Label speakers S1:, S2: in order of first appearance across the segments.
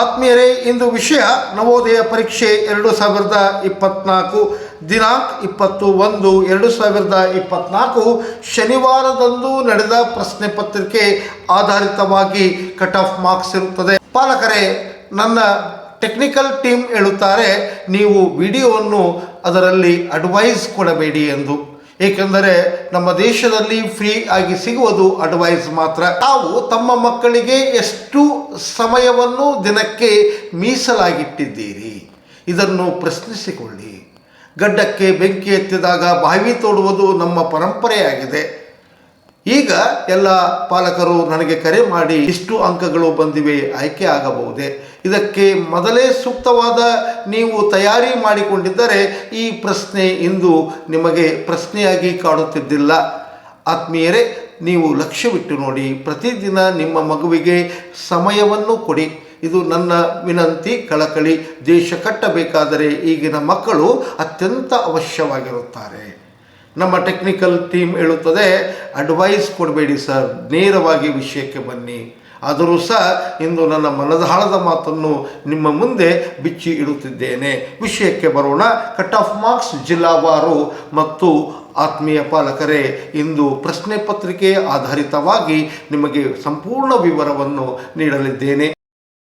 S1: ಆತ್ಮೀಯರೇ, ಇಂದು ವಿಷಯ ನವೋದಯ ಪರೀಕ್ಷೆ ಎರಡು ಸಾವಿರದ ಇಪ್ಪತ್ನಾಲ್ಕು, ದಿನಾಂಕ ಇಪ್ಪತ್ತು ಒಂದು, ಎರಡು ಸಾವಿರದ ಇಪ್ಪತ್ನಾಲ್ಕು, ಶನಿವಾರದಂದು ನಡೆದ ಪ್ರಶ್ನೆ ಪತ್ರಿಕೆ ಆಧಾರಿತವಾಗಿ ಕಟ್ ಆಫ್ ಮಾರ್ಕ್ಸ್ ಇರುತ್ತದೆ. ಪಾಲಕರೇ, ನನ್ನ ಟೆಕ್ನಿಕಲ್ ಟೀಮ್ ಹೇಳುತ್ತಾರೆ, ನೀವು ವಿಡಿಯೋವನ್ನು ಅದರಲ್ಲಿ ಅಡ್ವೈಸ್ ಕೊಡಬೇಡಿ ಎಂದು. ಏಕೆಂದರೆ ನಮ್ಮ ದೇಶದಲ್ಲಿ ಫ್ರೀ ಆಗಿ ಸಿಗುವುದು ಅಡ್ವೈಸ್ ಮಾತ್ರ. ತಾವು ತಮ್ಮ ಮಕ್ಕಳಿಗೆ ಎಷ್ಟು ಸಮಯವನ್ನು ದಿನಕ್ಕೆ ಮೀಸಲಾಗಿಟ್ಟಿದ್ದೀರಿ? ಇದನ್ನು ಪ್ರಶ್ನಿಸಿಕೊಳ್ಳಿ. ಗಡ್ಡಕ್ಕೆ ಬೆಂಕಿ ಎತ್ತಿದಾಗ ಬಾವಿ ತೋಡುವುದು ನಮ್ಮ ಪರಂಪರೆಯಾಗಿದೆ. ಈಗ ಎಲ್ಲ ಪಾಲಕರು ನನಗೆ ಕರೆ ಮಾಡಿ ಇಷ್ಟು ಅಂಕಗಳು ಬಂದಿವೆ, ಆಯ್ಕೆ ಆಗಬಹುದೇ? ಇದಕ್ಕೆ ಮೊದಲೇ ಸೂಕ್ತವಾದ ನೀವು ತಯಾರಿ ಮಾಡಿಕೊಂಡಿದ್ದರೆ ಈ ಪ್ರಶ್ನೆ ಇಂದು ನಿಮಗೆ ಪ್ರಶ್ನೆಯಾಗಿ ಕಾಡುತ್ತಿದ್ದಿಲ್ಲ. ಆತ್ಮೀಯರೇ, ನೀವು ಲಕ್ಷ್ಯವಿಟ್ಟು ನೋಡಿ, ಪ್ರತಿದಿನ ನಿಮ್ಮ ಮಗುವಿಗೆ ಸಮಯವನ್ನು ಕೊಡಿ. ಇದು ನನ್ನ ವಿನಂತಿ, ಕಳಕಳಿ. ದೇಶ ಕಟ್ಟಬೇಕಾದರೆ ಈಗಿನ ಮಕ್ಕಳು ಅತ್ಯಂತ ಅವಶ್ಯವಾಗಿರುತ್ತಾರೆ. ನಮ್ಮ ಟೆಕ್ನಿಕಲ್ ಟೀಮ್ ಹೇಳುತ್ತದೆ ಅಡ್ವೈಸ್ ಕೊಡಬೇಡಿ ಸರ್, ನೇರವಾಗಿ ವಿಷಯಕ್ಕೆ ಬನ್ನಿ. ಆದರೂ ಸಹ ಇಂದು ನನ್ನ ಮನದಾಳದ ಮಾತನ್ನು ನಿಮ್ಮ ಮುಂದೆ ಬಿಚ್ಚಿ ಇಡುತ್ತಿದ್ದೇನೆ. ವಿಷಯಕ್ಕೆ ಬರೋಣ ಕಟ್ ಆಫ್ ಮಾರ್ಕ್ಸ್ ಜಿಲ್ಲಾವಾರು ಮತ್ತು ಆತ್ಮೀಯ ಪಾಲಕರೇ, ಇಂದು ಪ್ರಶ್ನೆ ಪತ್ರಿಕೆ ಆಧಾರಿತವಾಗಿ ನಿಮಗೆ ಸಂಪೂರ್ಣ ವಿವರವನ್ನು ನೀಡಲಿದ್ದೇನೆ.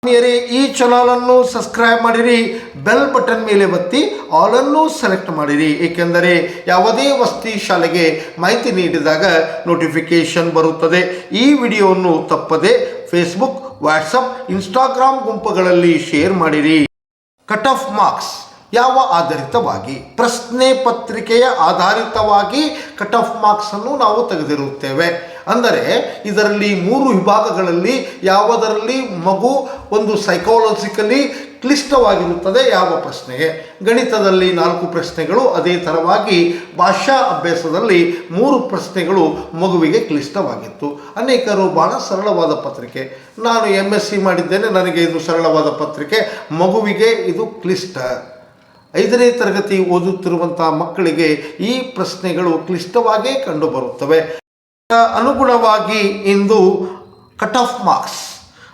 S1: ಆತ್ಮೀಯರೇ ಈ ಚಾನಲನ್ನು ಸಬ್ಸ್ಕ್ರೈಬ್ ಮಾಡಿರಿ ಬೆಲ್ ಬಟನ್ ಮೇಲೆ ಒತ್ತಿ ಆಲನ್ನು ಸೆಲೆಕ್ಟ್ ಮಾಡಿರಿ. ಏಕೆಂದರೆ ಯಾವುದೇ ವಸ್ತಿ ಶಾಲೆಗೆ ಮಾಹಿತಿ ನೀಡಿದಾಗ ನೋಟಿಫಿಕೇಶನ್ ಬರುತ್ತದೆ. ಈ ವಿಡಿಯೋವನ್ನು ತಪ್ಪದೆ ಫೇಸ್ಬುಕ್ ವಾಟ್ಸಪ್ ಇನ್ಸ್ಟಾಗ್ರಾಮ್ ಗುಂಪುಗಳಲ್ಲಿ ಶೇರ್ ಮಾಡಿರಿ. ಕಟ್ ಆಫ್ ಮಾರ್ಕ್ಸ್ ಯಾವ ಆಧಾರಿತವಾಗಿ? ಪ್ರಶ್ನೆ ಪತ್ರಿಕೆಯ ಆಧಾರಿತವಾಗಿ ಕಟ್ ಆಫ್ ಮಾರ್ಕ್ಸನ್ನು ನಾವು ತೆಗೆದಿರುತ್ತೇವೆ. ಅಂದರೆ ಇದರಲ್ಲಿ ಮೂರು ವಿಭಾಗಗಳಲ್ಲಿ ಯಾವುದರಲ್ಲಿ ಮಗು ಒಂದು ಸೈಕಾಲಜಿಕಲಿ ಕ್ಲಿಷ್ಟವಾಗಿರುತ್ತದೆ ಯಾವ ಪ್ರಶ್ನೆಗೆ? ಗಣಿತದಲ್ಲಿ ನಾಲ್ಕು ಪ್ರಶ್ನೆಗಳು, ಅದೇ ಥರವಾಗಿ ಭಾಷಾ ಅಭ್ಯಾಸದಲ್ಲಿ ಮೂರು ಪ್ರಶ್ನೆಗಳು ಮಗುವಿಗೆ ಕ್ಲಿಷ್ಟವಾಗಿತ್ತು. ಅನೇಕರು ಬಹಳ ಸರಳವಾದ ಪತ್ರಿಕೆ. ನಾನು ಎಂ ಎಸ್ ಸಿ ಮಾಡಿದ್ದೇನೆ, ನನಗೆ ಇದು ಸರಳವಾದ ಪತ್ರಿಕೆ. ಮಗುವಿಗೆ ಇದು ಕ್ಲಿಷ್ಟ. ಐದನೇ ತರಗತಿ ಓದುತ್ತಿರುವಂಥ ಮಕ್ಕಳಿಗೆ ಈ ಪ್ರಶ್ನೆಗಳು ಕ್ಲಿಷ್ಟವಾಗೇ ಕಂಡುಬರುತ್ತವೆ. ಅನುಗುಣವಾಗಿ ಇಂದು ಕಟ್ ಆಫ್ ಮಾರ್ಕ್ಸ್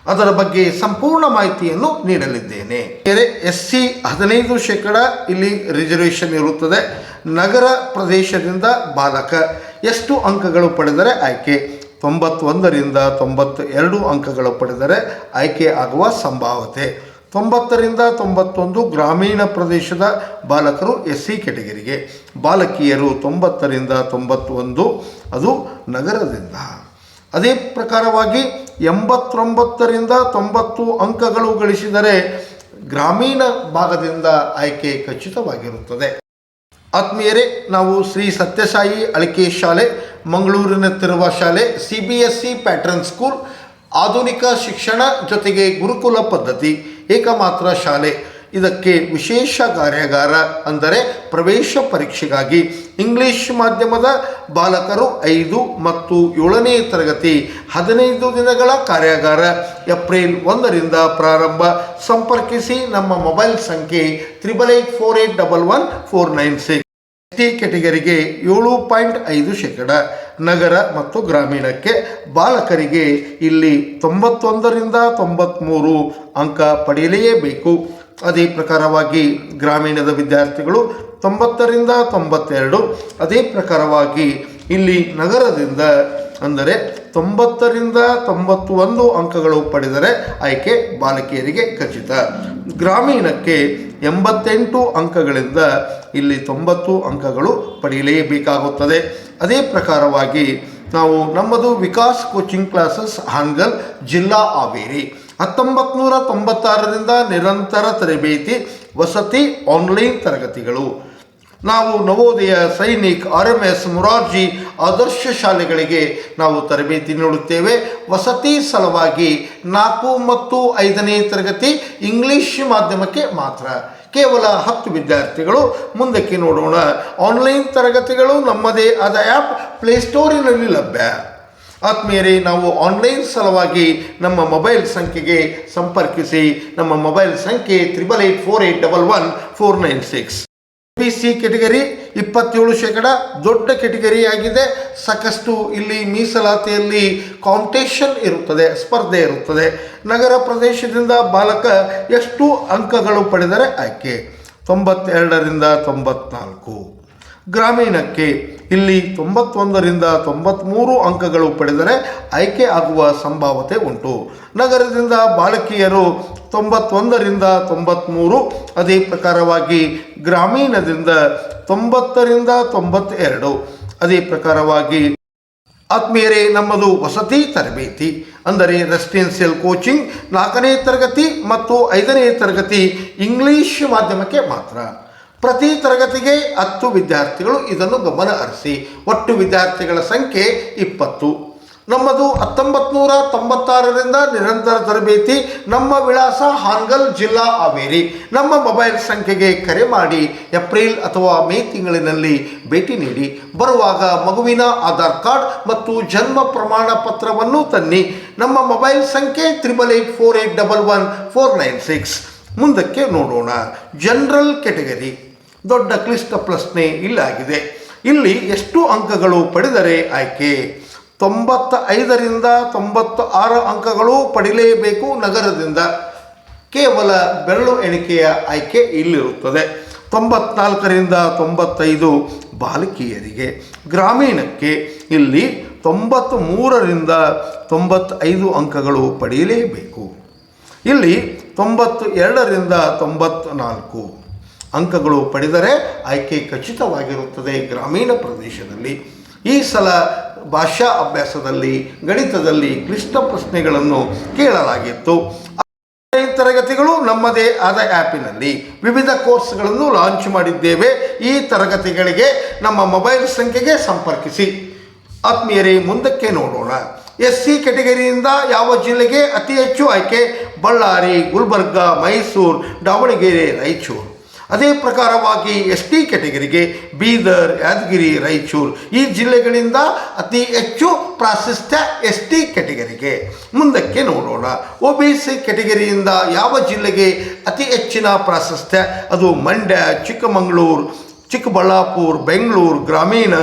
S1: ಅದರ ಬಗ್ಗೆ ಸಂಪೂರ್ಣ ಮಾಹಿತಿಯನ್ನು ನೀಡಲಿದ್ದೇನೆ. ಎಸ್ ಸಿ ಹದಿನೈದು ಶೇಕಡ ಇಲ್ಲಿ ರಿಸರ್ವೇಷನ್ ಇರುತ್ತದೆ. ನಗರ ಪ್ರದೇಶದಿಂದ ಬಾಲಕ ಎಷ್ಟು ಅಂಕಗಳು ಪಡೆದರೆ ಆಯ್ಕೆ? ತೊಂಬತ್ತೊಂದರಿಂದ ತೊಂಬತ್ತ ಎರಡು ಅಂಕಗಳು ಪಡೆದರೆ ಆಯ್ಕೆ ಆಗುವ ಸಂಭಾವತೆ ತೊಂಬತ್ತರಿಂದ ತೊಂಬತ್ತೊಂದು ಗ್ರಾಮೀಣ ಪ್ರದೇಶದ ಬಾಲಕರು ಎಸ್ ಸಿ ಕೆಟಗರಿಗೆ. ಬಾಲಕಿಯರು ತೊಂಬತ್ತರಿಂದ ತೊಂಬತ್ತೊಂದು, ಅದು ನಗರದಿಂದ. ಅದೇ ಪ್ರಕಾರವಾಗಿ ಎಂಬತ್ತೊಂಬತ್ತರಿಂದ ತೊಂಬತ್ತು ಅಂಕಗಳು ಗಳಿಸಿದರೆ ಗ್ರಾಮೀಣ ಭಾಗದಿಂದ ಆಯ್ಕೆ ಖಚಿತವಾಗಿರುತ್ತದೆ. ಆತ್ಮೀಯರೇ, ನಾವು ಶ್ರೀ ಸತ್ಯಸಾಯಿ ಅಳಿಕೆ ಶಾಲೆ ಮಂಗಳೂರಿನತ್ತಿರುವ ಶಾಲೆ, C B S C pattern school ಆಧುನಿಕ ಶಿಕ್ಷಣ ಜೊತೆಗೆ ಗುರುಕುಲ ಪದ್ಧತಿ ಏಕಮಾತ್ರ ಶಾಲೆ. ಇದಕ್ಕೆ ವಿಶೇಷ ಕಾರ್ಯಾಗಾರ ಅಂದರೆ ಪ್ರವೇಶ ಪರೀಕ್ಷೆಗಾಗಿ ಇಂಗ್ಲಿಷ್ ಮಾಧ್ಯಮದ ಬಾಲಕರು ಐದು ಮತ್ತು ಏಳನೇ ತರಗತಿ ಹದಿನೈದು ದಿನಗಳ ಕಾರ್ಯಾಗಾರ ಏಪ್ರಿಲ್ ಒಂದರಿಂದ ಪ್ರಾರಂಭ. ಸಂಪರ್ಕಿಸಿ ನಮ್ಮ ಮೊಬೈಲ್ ಸಂಖ್ಯೆ triple eight four eight double one four nine six. T ಕೆಟಗರಿಗೆ ಏಳು ಪಾಯಿಂಟ್ ಐದು ಶೇಕಡ, ನಗರ ಮತ್ತು ಗ್ರಾಮೀಣಕ್ಕೆ ಬಾಲಕರಿಗೆ ಇಲ್ಲಿ ತೊಂಬತ್ತೊಂದರಿಂದ ತೊಂಬತ್ತ್ಮೂರು ಅಂಕ ಪಡೆಯಲೇಬೇಕು ಅದೇ ಪ್ರಕಾರವಾಗಿ ಗ್ರಾಮೀಣದ ವಿದ್ಯಾರ್ಥಿಗಳು ತೊಂಬತ್ತರಿಂದ ತೊಂಬತ್ತೆರಡು, ಅದೇ ಪ್ರಕಾರವಾಗಿ ಇಲ್ಲಿ ನಗರದಿಂದ ಅಂದರೆ ತೊಂಬತ್ತರಿಂದ ತೊಂಬತ್ತು ಒಂದು ಅಂಕಗಳು ಪಡೆದರೆ ಆಯ್ಕೆ ಬಾಲಕಿಯರಿಗೆ ಖಚಿತ. ಗ್ರಾಮೀಣಕ್ಕೆ ಎಂಬತ್ತೆಂಟು ಅಂಕಗಳಿಂದ ಇಲ್ಲಿ ತೊಂಬತ್ತು ಅಂಕಗಳು ಪಡೆಯಲೇಬೇಕಾಗುತ್ತದೆ. ಅದೇ ಪ್ರಕಾರವಾಗಿ ನಾವು ನಮ್ಮದು ವಿಕಾಸ್ ಕೋಚಿಂಗ್ ಕ್ಲಾಸಸ್ ಹಾನ್ಗಲ್ ಜಿಲ್ಲಾ ಹಾವೇರಿ. ಹತ್ತೊಂಬತ್ತು ನೂರ ತೊಂಬತ್ತಾರರಿಂದ ನಿರಂತರ ತರಬೇತಿ ವಸತಿ ಆನ್ಲೈನ್ ತರಗತಿಗಳು. ನಾವು Navodaya Sainik R M S Morarji Adarsha ಶಾಲೆಗಳಿಗೆ ನಾವು ತರಬೇತಿ ನೀಡುತ್ತೇವೆ. ವಸತಿ ಸಲುವಾಗಿ ನಾಲ್ಕು ಮತ್ತು ಐದನೇ ತರಗತಿ ಇಂಗ್ಲಿಷ್ ಮಾಧ್ಯಮಕ್ಕೆ ಮಾತ್ರ. ಕೇವಲ ಹತ್ತು ವಿದ್ಯಾರ್ಥಿಗಳು. ಮುಂದಕ್ಕೆ ನೋಡೋಣ. ಆನ್ಲೈನ್ ತರಗತಿಗಳು ನಮ್ಮದೇ ಆದ ಆ್ಯಪ್ ಪ್ಲೇಸ್ಟೋರಿನಲ್ಲಿ ಲಭ್ಯ. ಆತ್ಮೀಯರೇ, ನಾವು ಆನ್ಲೈನ್ ಸಲುವಾಗಿ ನಮ್ಮ ಮೊಬೈಲ್ ಸಂಖ್ಯೆಗೆ ಸಂಪರ್ಕಿಸಿ. ನಮ್ಮ ಮೊಬೈಲ್ ಸಂಖ್ಯೆ triple eight four eight double one four nine six. B C category ಇಪ್ಪತ್ತೇಳು ಶೇಕಡ ದೊಡ್ಡ ಕೆಟಗರಿ ಆಗಿದೆ. ಸಾಕಷ್ಟು ಇಲ್ಲಿ ಮೀಸಲಾತಿಯಲ್ಲಿ ಕಾಂಪಿಟೇಷನ್ ಇರುತ್ತದೆ, ಸ್ಪರ್ಧೆ ಇರುತ್ತದೆ. ನಗರ ಪ್ರದೇಶದಿಂದ ಬಾಲಕ ಎಷ್ಟು ಅಂಕಗಳು ಪಡೆದರೆ ಆಯ್ಕೆ ತೊಂಬತ್ತೆರಡರಿಂದ ತೊಂಬತ್ನಾಲ್ಕು. ಗ್ರಾಮೀಣಕ್ಕೆ ಇಲ್ಲಿ ತೊಂಬತ್ತೊಂದರಿಂದ ತೊಂಬತ್ತ್ಮೂರು ಅಂಕಗಳು ಪಡೆದರೆ ಆಯ್ಕೆ ಆಗುವ ಸಂಭಾವತೆ ಉಂಟು. ನಗರದಿಂದ ಬಾಲಕಿಯರು ತೊಂಬತ್ತೊಂದರಿಂದ ತೊಂಬತ್ತ್ಮೂರು ಅದೇ ಪ್ರಕಾರವಾಗಿ ಗ್ರಾಮೀಣದಿಂದ ತೊಂಬತ್ತರಿಂದ ತೊಂಬತ್ತೆರಡು, ಅದೇ ಪ್ರಕಾರವಾಗಿ ಆತ್ಮೀಯರೇ, ನಮ್ಮದು ವಸತಿ ತರಬೇತಿ, ಅಂದರೆ ರೆಸಿಡೆನ್ಷಿಯಲ್ ಕೋಚಿಂಗ್, ನಾಲ್ಕನೇ ತರಗತಿ ಮತ್ತು ಐದನೇ ತರಗತಿ ಇಂಗ್ಲೀಷ್ ಮಾಧ್ಯಮಕ್ಕೆ ಮಾತ್ರ. ಪ್ರತಿ ತರಗತಿಗೆ ಹತ್ತು ವಿದ್ಯಾರ್ಥಿಗಳು ಇದನ್ನು ಗಮನ ಹರಿಸಿ. ಒಟ್ಟು ವಿದ್ಯಾರ್ಥಿಗಳ ಸಂಖ್ಯೆ ಇಪ್ಪತ್ತು. ನಮ್ಮದು ಹತ್ತೊಂಬತ್ತು ನೂರ ತೊಂಬತ್ತಾರರಿಂದ ನಿರಂತರ ತರಬೇತಿ. ನಮ್ಮ ವಿಳಾಸ ಹಾನ್ಗಲ್ ಜಿಲ್ಲಾ ಹಾವೇರಿ. ನಮ್ಮ ಮೊಬೈಲ್ ಸಂಖ್ಯೆಗೆ ಕರೆ ಮಾಡಿ. ಏಪ್ರಿಲ್ ಅಥವಾ ಮೇ ತಿಂಗಳಿನಲ್ಲಿ ಭೇಟಿ ನೀಡಿ. ಬರುವಾಗ ಮಗುವಿನ ಆಧಾರ್ ಕಾರ್ಡ್ ಮತ್ತು ಜನ್ಮ ಪ್ರಮಾಣ ಪತ್ರವನ್ನು ತನ್ನಿ. ನಮ್ಮ ಮೊಬೈಲ್ ಸಂಖ್ಯೆ triple eight four eight double one four nine six. ಮುಂದಕ್ಕೆ ನೋಡೋಣ. ಜನರಲ್ ಕೆಟಗರಿ ದೊಡ್ಡ ಕ್ಲಿಷ್ಟ ಪ್ರಶ್ನೆ ಇಲ್ಲಾಗಿದೆ. ಇಲ್ಲಿ ಎಷ್ಟು ಅಂಕಗಳು ಪಡೆದರೆ ಆಯ್ಕೆ? ತೊಂಬತ್ತ ಐದರಿಂದ ತೊಂಬತ್ತ ಆರು ಅಂಕಗಳು ಪಡಿಲೇಬೇಕು ನಗರದಿಂದ. ಕೇವಲ ಬೆರಳು ಎಣಿಕೆಯ ಆಯ್ಕೆ ಇಲ್ಲಿರುತ್ತದೆ. ತೊಂಬತ್ನಾಲ್ಕರಿಂದ ತೊಂಬತ್ತೈದು ಬಾಲಕಿಯರಿಗೆ. ಗ್ರಾಮೀಣಕ್ಕೆ ಇಲ್ಲಿ ತೊಂಬತ್ತು ಮೂರರಿಂದ ತೊಂಬತ್ತೈದು ಅಂಕಗಳು ಪಡೆಯಲೇಬೇಕು. ಇಲ್ಲಿ ತೊಂಬತ್ತು ಎರಡರಿಂದ ತೊಂಬತ್ತ ನಾಲ್ಕು ಅಂಕಗಳು ಪಡೆದರೆ ಆಯ್ಕೆ ಖಚಿತವಾಗಿರುತ್ತದೆ ಗ್ರಾಮೀಣ ಪ್ರದೇಶದಲ್ಲಿ. ಈ ಸಲ ಭಾಷಾ ಅಭ್ಯಾಸದಲ್ಲಿ, ಗಣಿತದಲ್ಲಿ ಕ್ಲಿಷ್ಟ ಪ್ರಶ್ನೆಗಳನ್ನು ಕೇಳಲಾಗಿತ್ತು. ತರಗತಿಗಳು ನಮ್ಮದೇ ಆದ ಆ್ಯಪಿನಲ್ಲಿ ವಿವಿಧ ಕೋರ್ಸ್ಗಳನ್ನು ಲಾಂಚ್ ಮಾಡಿದ್ದೇವೆ. ಈ ತರಗತಿಗಳಿಗೆ ನಮ್ಮ ಮೊಬೈಲ್ ಸಂಖ್ಯೆಗೆ ಸಂಪರ್ಕಿಸಿ. ಆತ್ಮೀಯರೇ, ಮುಂದಕ್ಕೆ ನೋಡೋಣ. ಎಸ್ ಸಿ ಕೆಟಗರಿಯಿಂದ ಯಾವ ಜಿಲ್ಲೆಗೆ ಅತಿ ಹೆಚ್ಚು ಆಯ್ಕೆ? ಬಳ್ಳಾರಿ, ಗುಲ್ಬರ್ಗ, ಮೈಸೂರು, ದಾವಣಗೆರೆ, ರಾಯಚೂರು. ಅದೇ ಪ್ರಕಾರವಾಗಿ ಎಸ್ ಟಿ ಕೆಟಗರಿಗೆ ಬೀದರ್, ಯಾದಗಿರಿ, ರಾಯಚೂರು ಈ ಜಿಲ್ಲೆಗಳಿಂದ ಅತಿ ಹೆಚ್ಚು ಪ್ರಾಶಸ್ತ್ಯ ಎಸ್ ಟಿ ಕೆಟಗರಿಗೆ ಮುಂದಕ್ಕೆ ನೋಡೋಣ. ಒ ಬಿ ಸಿ ಕೆಟಗರಿಯಿಂದ ಯಾವ ಜಿಲ್ಲೆಗೆ ಅತಿ ಹೆಚ್ಚಿನ ಪ್ರಾಶಸ್ತ್ಯ? ಅದು ಮಂಡ್ಯ, ಚಿಕ್ಕಮಗಳೂರು ಚಿಕ್ಕಬಳ್ಳಾಪುರ, ಬೆಂಗಳೂರು ಗ್ರಾಮೀಣ,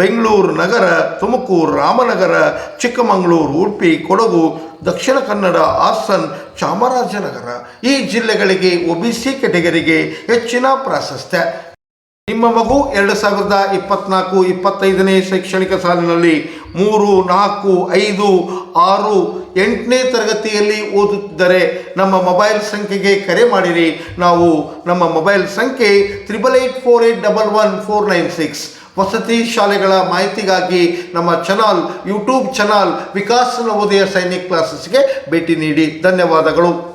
S1: ಬೆಂಗಳೂರು ನಗರ, ತುಮಕೂರು ರಾಮನಗರ, ಚಿಕ್ಕಮಗಳೂರು, ಉಡುಪಿ, ಕೊಡಗು, ದಕ್ಷಿಣ ಕನ್ನಡ, ಹಾಸನ್, ಚಾಮರಾಜನಗರ. ಈ ಜಿಲ್ಲೆಗಳಿಗೆ ಒ ಬಿ ಸಿ ಕೆಟಗರಿಗೆ ಹೆಚ್ಚಿನ ಪ್ರಾಶಸ್ತ್ಯ ನಿಮ್ಮ ಮಗು ಎರಡು ಸಾವಿರದ ಇಪ್ಪತ್ನಾಲ್ಕು, ಇಪ್ಪತ್ತೈದನೇ ಶೈಕ್ಷಣಿಕ ಸಾಲಿನಲ್ಲಿ ಮೂರು, ನಾಲ್ಕು, ಐದು, ಆರು ಎಂಟನೇ ತರಗತಿಯಲ್ಲಿ ಓದುತ್ತಿದ್ದರೆ ನಮ್ಮ ಮೊಬೈಲ್ ಸಂಖ್ಯೆಗೆ ಕರೆ ಮಾಡಿರಿ. ನಾವು ನಮ್ಮ ಮೊಬೈಲ್ ಸಂಖ್ಯೆ triple eight four eight double one four nine six. ವಸತಿ ಶಾಲೆಗಳ ಮಾಹಿತಿಗಾಗಿ ನಮ್ಮ channel, YouTube channel Vikas Navodaya Sainik ಕ್ಲಾಸಸ್ಗೆ ಭೇಟಿ ನೀಡಿ. ಧನ್ಯವಾದಗಳು.